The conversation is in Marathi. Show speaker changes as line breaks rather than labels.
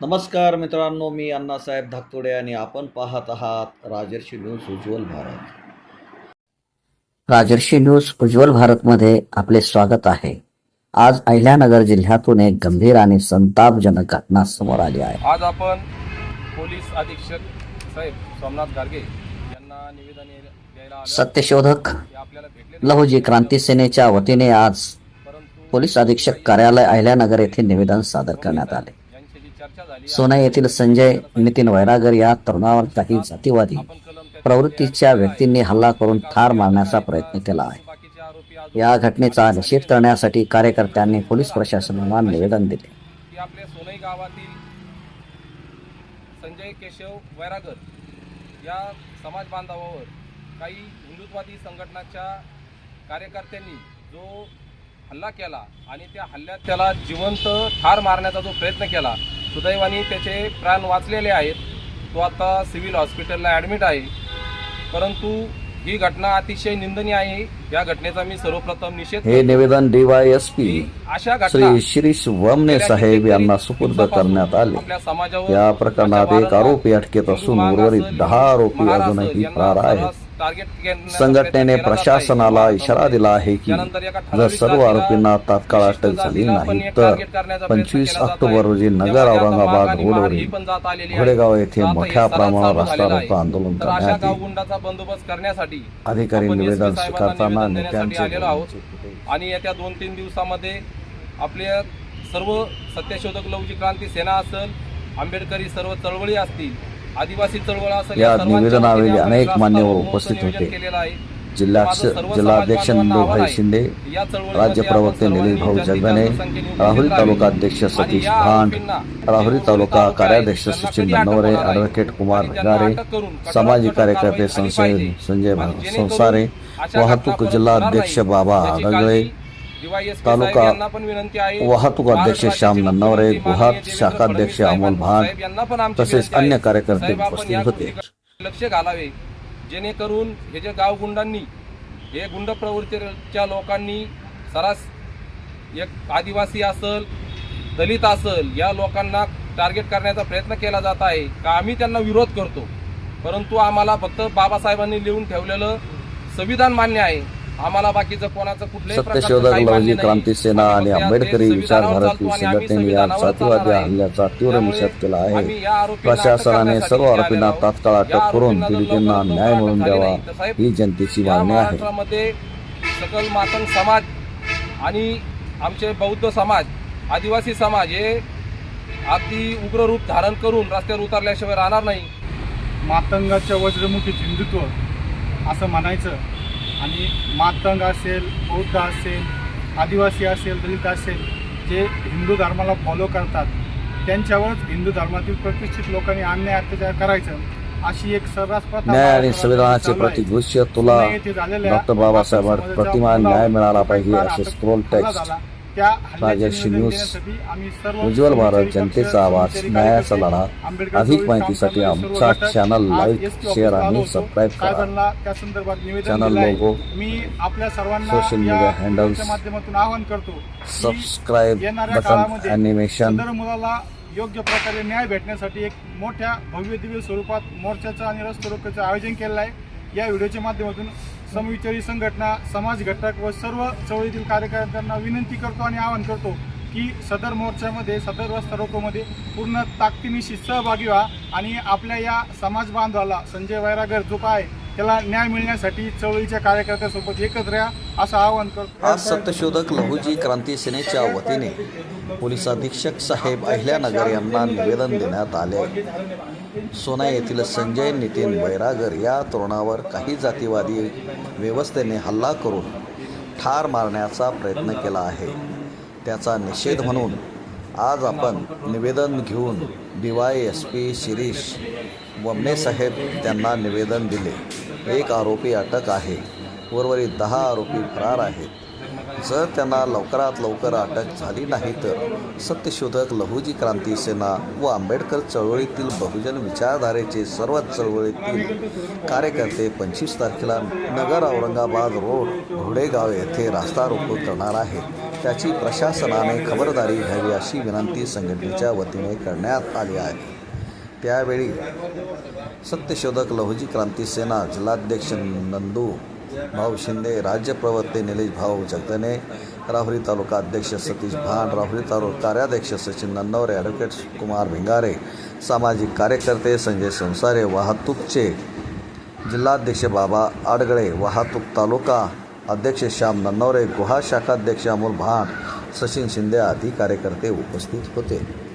नमस्कार मित्रांनो मी अण्णासाहेब धाकतोडे आणि आपण पाहत आहात राजर्षी न्यूज उज्ज्वल भारत.
राजर्षी न्यूज उज्ज्वल भारतमध्ये आपले स्वागत आहे. आज अहिल्यानगर जिल्ह्यातून एक गंभीर आणि संतापजनक घटना समोर आली आहे.
आज आपण पोलीस अधीक्षक साहेब सोमनाथ गार्गे यांना निवेदन
सत्यशोधक लहुजी क्रांती सेनेच्या वतीने आज पोलीस अधीक्षक कार्यालय अहिल्यानगर येथे निवेदन सादर करण्यात आले. सोना येथील संजय नितीन वैरागर या तरुणावर काही जातीवादी प्रवृत्तीच्या व्यक्तींनी हल्ला करून ठार मारण्याचा प्रयत्न केला आहे. या घटनेचा निषेध करण्यासाठी कार्यकर्त्यांनी पोलीस प्रशासनाला निवेदन दिले.
सोनई गावातील संजय केशव वैरागर या समाज बांधवावर काही हिंदुत्वादी संघटनाच्या कार्यकर्त्यांनी जो हल्ला केला आणि त्या हल्ल्यात त्याला जिवंत ठार मारण्याचा जो प्रयत्न केला सुदैवाने त्याचे प्राण वाचलेले आहेत. तो आता सिव्हिल हॉस्पिटलला ॲडमिट आहे. परंतु ही घटना अतिशय निंदनीय आहे. या घटनेचा मी सर्वप्रथम निषेध
हे निवेदन डीवायएसपी
अशा
श्री शिरीष वमने साहेब यांना सुपूर्द करण्यात आले.
आपल्या समाजावर
या प्रकरणात एक आरोपी अटकेत असून उर्वरित दहा आरोपी अजूनही फरार आहेत. संघटनेने प्रशासनाला इशारा दिला आहे की जर सर्व आरोपींना तात्काळ अटक झाली नाही तर पंचवीस ऑक्टोबर रोजी नगर औरंगाबाद रोडवरील घोडेगाव येथे मोठ्या प्रमाणावर रस्ता रोको आंदोलन करण्यात अधिकारी निवेदन स्वीकारताना नेत्यांचे
आणि येत्या दोन तीन दिवसामध्ये आपल्या सर्व सत्यशोधक लवजी क्रांती सेना असेल आंबेडकरी सर्व चळवळी असतील आदिवासी चळवळ असेल
या निवेदनावेळी अनेक मान्यवर उपस्थित होते.
सर्व
जिल्हाध्यक्ष नंदूभाई. शिंदे राज्य प्रवक्ते निलेश भाऊ
उपस्थित
राहुरी. तालुका अध्यक्ष सतीश भांड राहुरी तालुका कार्याध्यक्ष सचिन
आहे?
ॲडव्होकेट कुमार
कठोरात
सामाजिक कार्यकर्ते. संजय
जेणेकरून
संसारे वाहतूक जिल्हा अध्यक्ष
नाही.
बाबा
DYSP
तालुका वाहतूक अध्यक्ष श्याम नन्नवरे गुहात शाखाध्यक्ष अमोल
आमची
तसेच. अन्य कार्यकर्ते उपस्थित होते.
लक्ष घालावे. जेणेकरून हे जे गावगुंडांनी हे गुंड प्रवृत्तीच्या लोकांनी सरास एक आदिवासी असल दलित असल या लोकांना टार्गेट करण्याचा प्रयत्न केला जात आहे. का आम्ही त्यांना विरोध करतो? परंतु आम्हाला फक्त बाबासाहेबांनी लिहून ठेवलेलं संविधान मान्य आहे. आम्हाला बाकीचं कोणाचं
सत्यशोधक लवजी
नाही.
क्रांती सेना आणि आंबेडकरी
आम्ही
संघटनेने या जातीवादी. हल्ल्याचा तीव्र निषेध केला आहे प्रशासनाने सर्व आरोपींना. तात्काळ अटक करून पीडितांना न्याय मिळवून द्यावा ही जनतेची मागणी आहे
सकल मातंग समाज आणि आमचे बौद्ध समाज आदिवासी समाज हे अगदी उग्र रूप धारण करून रस्त्यावर उतरल्याशिवाय राहणार नाही
मातंगाच्या वज्रमुखी हिंदुत्व असं म्हणायचं आणि मातंग असेल बौद्ध असेल आदिवासी असेल दलित असेल जे हिंदू धर्माला फॉलो करतात त्यांच्यावरच हिंदू धर्मातील प्रतिष्ठित लोकांनी अन्याय अत्याचार करायचं अशी एक सर्रास
न्याय आणि संविधानाचे. प्रतिदृश्य तुला डॉक्टर बाबासाहेब प्रतिमा न्याय मिळाला पाहिजे असे स्क्रोल टेक्स्ट
निवेदन
न्यूज, उज्ज्वल भारत जनतेचा आवाज न्यायाचा लढा अधिक माहितीसाठी आमचा चॅनल लाईक शेअर आणि. सबस्क्राईब करा चॅनल. लोगो,
मी आपल्या सर्वांना
सोशल मीडिया हँडल्स,
व्हिडिओच्या माध्यमातून आवाहन करतो की
सबस्क्राईब
येणाऱ्या
बटन
मुलाला योग्य प्रकारे न्याय भेटण्यासाठी एक मोठ्या भव्य दिव्य स्वरूपात मोर्चाचं आणि रस्ते आयोजन केलेलं आहे या व्हिडिओच्या माध्यमातून समविचारी संघटना समाज घटक व सर्व चळवळीतील कार्यकर्त्यांना विनंती करतो आणि आवाहन करतो की सदर मोर्चामध्ये सदर रस्ता रोकोमध्ये पूर्ण ताकदीनिशी सहभागी व्हा आणि आपल्या या समाज बांधवाला संजय वैरागर जो काय त्याला न्याय मिळण्यासाठी चळवळीच्या कार्यकर्त्यासोबत एकत्र या असं आवाहन करतो
आज सत्यशोधक लहुजी क्रांती सेनेच्या वतीने पोलीस अधीक्षक साहेब अहिल्यानगर यांना निवेदन देण्यात आले. सोना येथील संजय नितीन बैरागर या तरुणावर काही जातीवादी व्यवस्थेने हल्ला करून ठार मारण्याचा प्रयत्न केला आहे. त्याचा निषेध म्हणून आज आपण निवेदन घेऊन D Y S P Shirish Wamane साहेब त्यांना निवेदन दिले. एक आरोपी अटक आहे. उर्वरित दहा आरोपी फरार आहेत. जर त्यांना लवकरात लवकर अटक झाली नाही तर सत्यशोधक लहुजी क्रांती सेना व आंबेडकर चळवळीतील बहुजन विचारधारेचे सर्व चळवळीतील कार्यकर्ते पंचवीस तारखेला नगर औरंगाबाद रोड घोडेगाव येथे रास्ता रोको करणार आहेत. त्याची प्रशासनाने खबरदारी घ्यावी अशी विनंती संघटनेच्या वतीने करण्यात आली आहे. त्यावेळी सत्यशोधक लहुजी क्रांती सेना जिल्हाध्यक्ष नंदू भाऊ शिंदे राज्य प्रवक्ते निलेश भाऊ जगदने राहुरी तालुका अध्यक्ष सतीश भांड राहुरी तालुका कार्याध्यक्ष सचिन नन्नवरे ॲडव्होकेट कुमार भिंगारे सामाजिक कार्यकर्ते संजय संसारे वाहतूकचे जिल्हाध्यक्ष बाबा आडगळे वाहतूक तालुका अध्यक्ष श्याम नन्नवरे गुहा शाखाध्यक्ष अमोल भांड सचिन शिंदे आदी कार्यकर्ते उपस्थित होते.